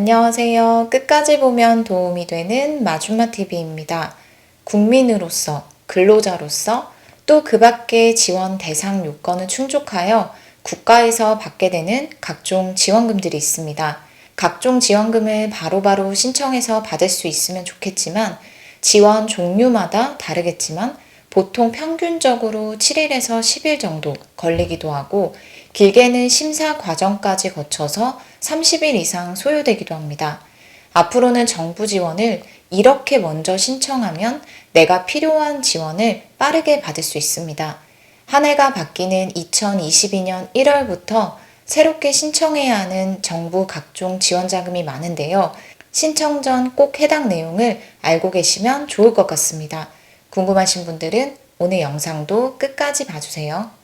안녕하세요. 끝까지 보면 도움이 되는 마준마 TV입니다. 국민으로서, 근로자로서, 또 그 밖의 지원 대상 요건을 충족하여 국가에서 받게 되는 각종 지원금들이 있습니다. 각종 지원금을 바로바로 신청해서 받을 수 있으면 좋겠지만 지원 종류마다 다르겠지만 보통 평균적으로 7일에서 10일 정도 걸리기도 하고 길게는 심사 과정까지 거쳐서 30일 이상 소요되기도 합니다. 앞으로는 정부 지원을 이렇게 먼저 신청하면 내가 필요한 지원을 빠르게 받을 수 있습니다. 한 해가 바뀌는 2022년 1월부터 새롭게 신청해야 하는 정부 각종 지원 자금이 많은데요. 신청 전 꼭 해당 내용을 알고 계시면 좋을 것 같습니다. 궁금하신 분들은 오늘 영상도 끝까지 봐주세요.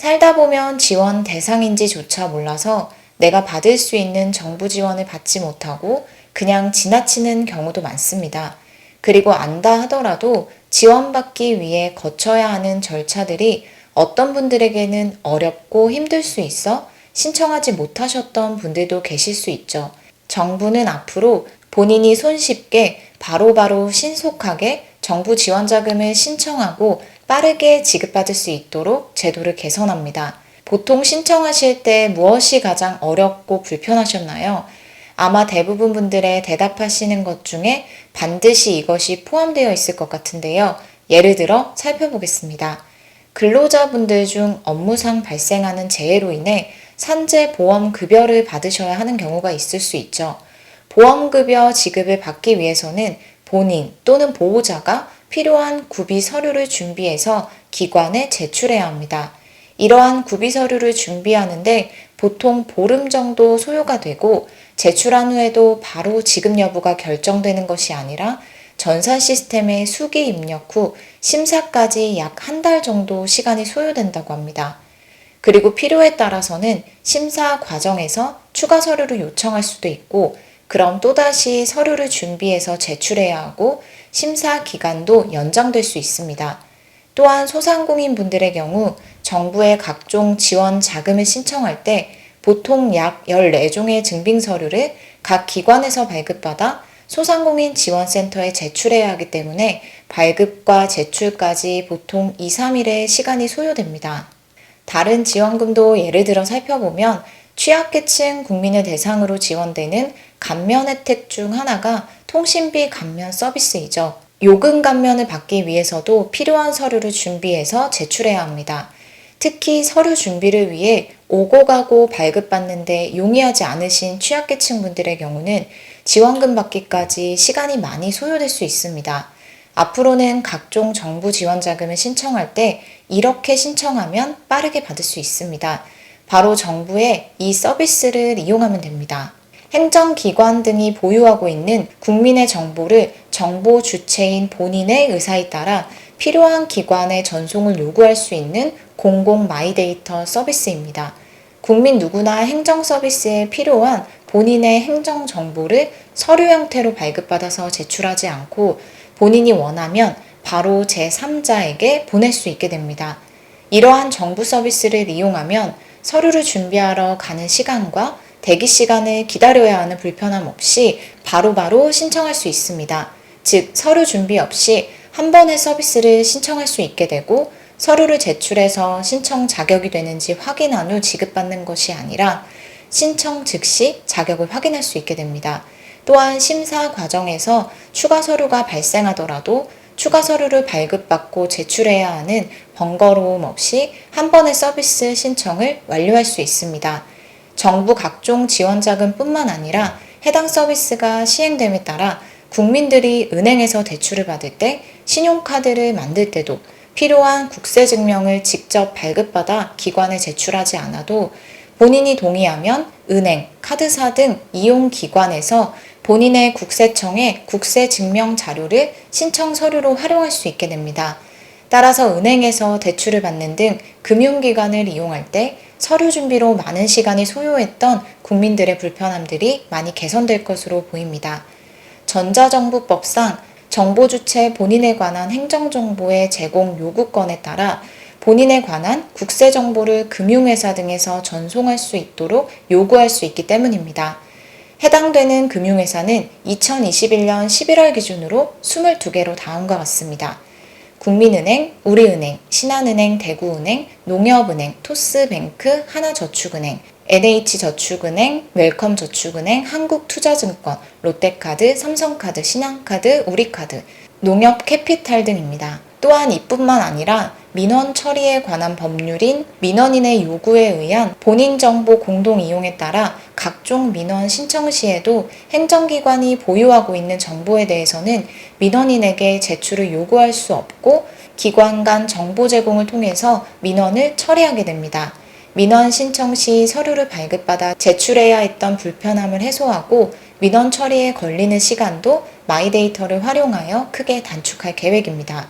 살다 보면 지원 대상인지조차 몰라서 내가 받을 수 있는 정부 지원을 받지 못하고 그냥 지나치는 경우도 많습니다. 그리고 안다 하더라도 지원받기 위해 거쳐야 하는 절차들이 어떤 분들에게는 어렵고 힘들 수 있어 신청하지 못하셨던 분들도 계실 수 있죠. 정부는 앞으로 본인이 손쉽게 바로바로 신속하게 정부 지원 자금을 신청하고 빠르게 지급받을 수 있도록 제도를 개선합니다. 보통 신청하실 때 무엇이 가장 어렵고 불편하셨나요? 아마 대부분 분들의 대답하시는 것 중에 반드시 이것이 포함되어 있을 것 같은데요. 예를 들어 살펴보겠습니다. 근로자분들 중 업무상 발생하는 재해로 인해 산재 보험 급여를 받으셔야 하는 경우가 있을 수 있죠. 보험급여 지급을 받기 위해서는 본인 또는 보호자가 필요한 구비 서류를 준비해서 기관에 제출해야 합니다. 이러한 구비 서류를 준비하는데 보통 보름 정도 소요가 되고 제출한 후에도 바로 지급 여부가 결정되는 것이 아니라 전산 시스템에 수기 입력 후 심사까지 약 한 달 정도 시간이 소요된다고 합니다. 그리고 필요에 따라서는 심사 과정에서 추가 서류를 요청할 수도 있고 그럼 또다시 서류를 준비해서 제출해야 하고 심사 기간도 연장될 수 있습니다. 또한 소상공인 분들의 경우 정부의 각종 지원 자금을 신청할 때 보통 약 14종의 증빙 서류를 각 기관에서 발급받아 소상공인 지원센터에 제출해야 하기 때문에 발급과 제출까지 보통 2, 3일의 시간이 소요됩니다. 다른 지원금도 예를 들어 살펴보면 취약계층 국민을 대상으로 지원되는 감면 혜택 중 하나가 통신비 감면 서비스이죠. 요금 감면을 받기 위해서도 필요한 서류를 준비해서 제출해야 합니다. 특히 서류 준비를 위해 오고 가고 발급받는데 용이하지 않으신 취약계층 분들의 경우는 지원금 받기까지 시간이 많이 소요될 수 있습니다. 앞으로는 각종 정부 지원 자금을 신청할 때 이렇게 신청하면 빠르게 받을 수 있습니다. 바로 정부의 이 서비스를 이용하면 됩니다. 행정기관 등이 보유하고 있는 국민의 정보를 정보 주체인 본인의 의사에 따라 필요한 기관에 전송을 요구할 수 있는 공공 마이데이터 서비스입니다. 국민 누구나 행정 서비스에 필요한 본인의 행정 정보를 서류 형태로 발급받아서 제출하지 않고 본인이 원하면 바로 제3자에게 보낼 수 있게 됩니다. 이러한 정부 서비스를 이용하면 서류를 준비하러 가는 시간과 대기 시간을 기다려야 하는 불편함 없이 바로바로 바로 신청할 수 있습니다. 즉, 서류 준비 없이 한 번의 서비스를 신청할 수 있게 되고 서류를 제출해서 신청 자격이 되는지 확인한 후 지급받는 것이 아니라 신청 즉시 자격을 확인할 수 있게 됩니다. 또한 심사 과정에서 추가 서류가 발생하더라도 추가 서류를 발급받고 제출해야 하는 번거로움 없이 한 번의 서비스 신청을 완료할 수 있습니다. 정부 각종 지원 자금뿐만 아니라 해당 서비스가 시행됨에 따라 국민들이 은행에서 대출을 받을 때 신용카드를 만들 때도 필요한 국세증명을 직접 발급받아 기관에 제출하지 않아도 본인이 동의하면 은행, 카드사 등 이용기관에서 본인의 국세청에 국세증명 자료를 신청 서류로 활용할 수 있게 됩니다. 따라서 은행에서 대출을 받는 등 금융기관을 이용할 때 서류 준비로 많은 시간이 소요했던 국민들의 불편함들이 많이 개선될 것으로 보입니다. 전자정부법상 정보 주체 본인에 관한 행정정보의 제공 요구권에 따라 본인에 관한 국세 정보를 금융회사 등에서 전송할 수 있도록 요구할 수 있기 때문입니다. 해당되는 금융회사는 2021년 11월 기준으로 22개로 다음과 같습니다. 국민은행, 우리은행, 신한은행, 대구은행, 농협은행, 토스뱅크, 하나저축은행, NH저축은행, 웰컴저축은행, 한국투자증권, 롯데카드, 삼성카드, 신한카드, 우리카드, 농협 캐피탈 등입니다. 또한 이뿐만 아니라 민원 처리에 관한 법률인 민원인의 요구에 의한 본인 정보 공동 이용에 따라 각종 민원 신청 시에도 행정기관이 보유하고 있는 정보에 대해서는 민원인에게 제출을 요구할 수 없고 기관 간 정보 제공을 통해서 민원을 처리하게 됩니다. 민원 신청 시 서류를 발급받아 제출해야 했던 불편함을 해소하고 민원 처리에 걸리는 시간도 마이데이터를 활용하여 크게 단축할 계획입니다.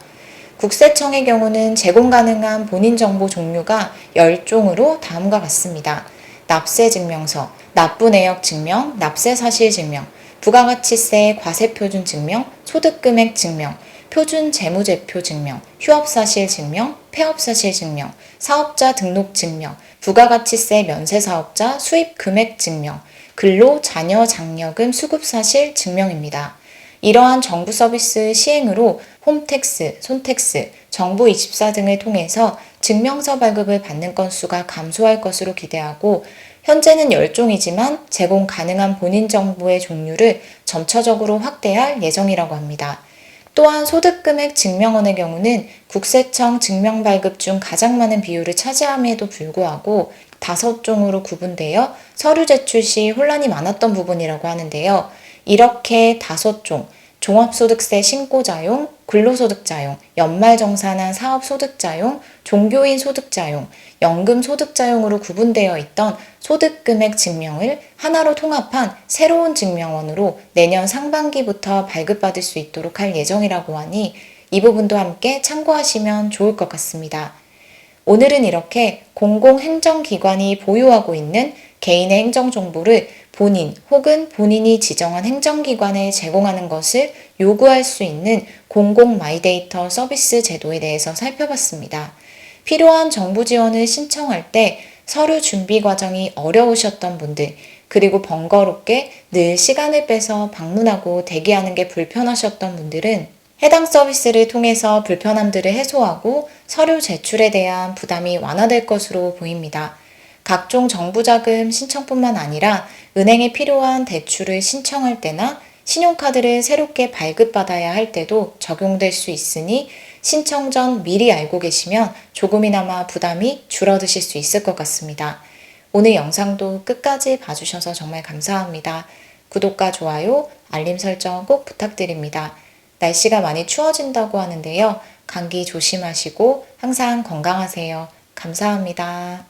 국세청의 경우는 제공 가능한 본인 정보 종류가 10종으로 다음과 같습니다. 납세 증명서, 납부 내역 증명, 납세 사실 증명, 부가가치세 과세 표준 증명, 소득 금액 증명, 표준 재무제표 증명, 휴업 사실 증명, 폐업 사실 증명, 사업자 등록 증명, 부가가치세 면세 사업자 수입 금액 증명, 근로 자녀 장려금 수급 사실 증명입니다. 이러한 정부 서비스 시행으로 홈택스, 손택스, 정부24 등을 통해서 증명서 발급을 받는 건수가 감소할 것으로 기대하고 현재는 10종이지만 제공 가능한 본인 정보의 종류를 점차적으로 확대할 예정이라고 합니다. 또한 소득금액 증명원의 경우는 국세청 증명 발급 중 가장 많은 비율을 차지함에도 불구하고 다섯 종으로 구분되어 서류 제출 시 혼란이 많았던 부분이라고 하는데요. 이렇게 다섯 종, 종합소득세 신고자용, 근로소득자용, 연말정산한 사업소득자용, 종교인 소득자용, 연금소득자용으로 구분되어 있던 소득금액 증명을 하나로 통합한 새로운 증명원으로 내년 상반기부터 발급받을 수 있도록 할 예정이라고 하니 이 부분도 함께 참고하시면 좋을 것 같습니다. 오늘은 이렇게 공공행정기관이 보유하고 있는 개인의 행정 정보를 본인 혹은 본인이 지정한 행정기관에 제공하는 것을 요구할 수 있는 공공 마이데이터 서비스 제도에 대해서 살펴봤습니다. 필요한 정부 지원을 신청할 때 서류 준비 과정이 어려우셨던 분들, 그리고 번거롭게 늘 시간을 빼서 방문하고 대기하는 게 불편하셨던 분들은 해당 서비스를 통해서 불편함들을 해소하고 서류 제출에 대한 부담이 완화될 것으로 보입니다. 각종 정부 자금 신청뿐만 아니라 은행에 필요한 대출을 신청할 때나 신용카드를 새롭게 발급받아야 할 때도 적용될 수 있으니 신청 전 미리 알고 계시면 조금이나마 부담이 줄어드실 수 있을 것 같습니다. 오늘 영상도 끝까지 봐주셔서 정말 감사합니다. 구독과 좋아요, 알림 설정 꼭 부탁드립니다. 날씨가 많이 추워진다고 하는데요. 감기 조심하시고 항상 건강하세요. 감사합니다.